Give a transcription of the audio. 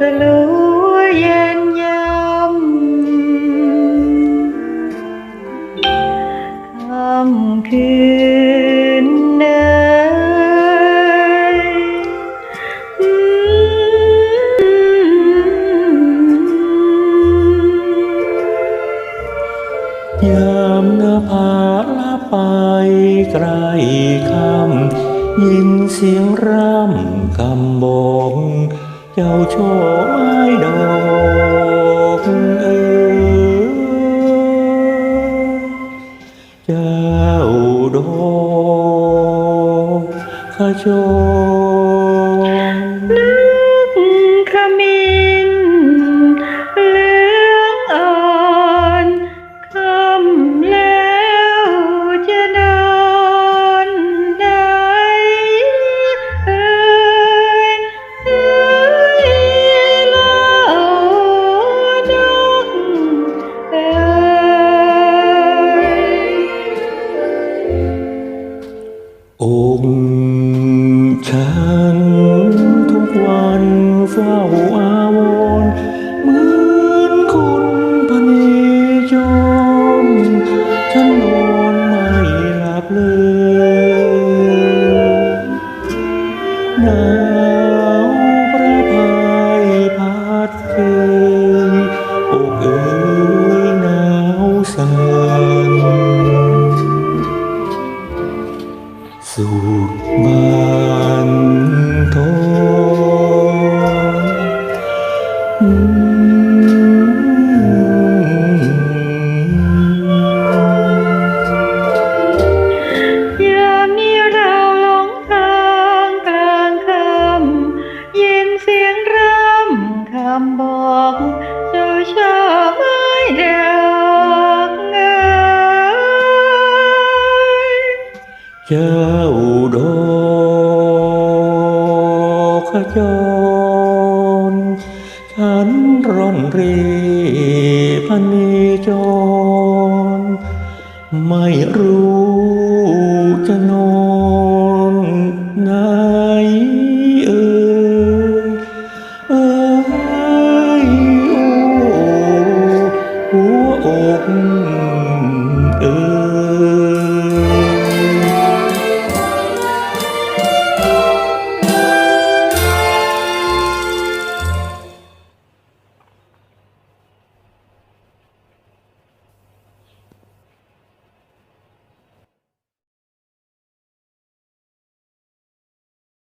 เย็นยำค่ำคืนเนยยามนภาละไปไกลคำยินเสียงร่ำคำบอก เอ๋ยเจ้าดอ เฝ้าอาวรเหมือนคนพนีจมฉันนอนไม่หลับเลยนา จ้าดอกขจรฉันร่อนเรพเนจร ไม่รู้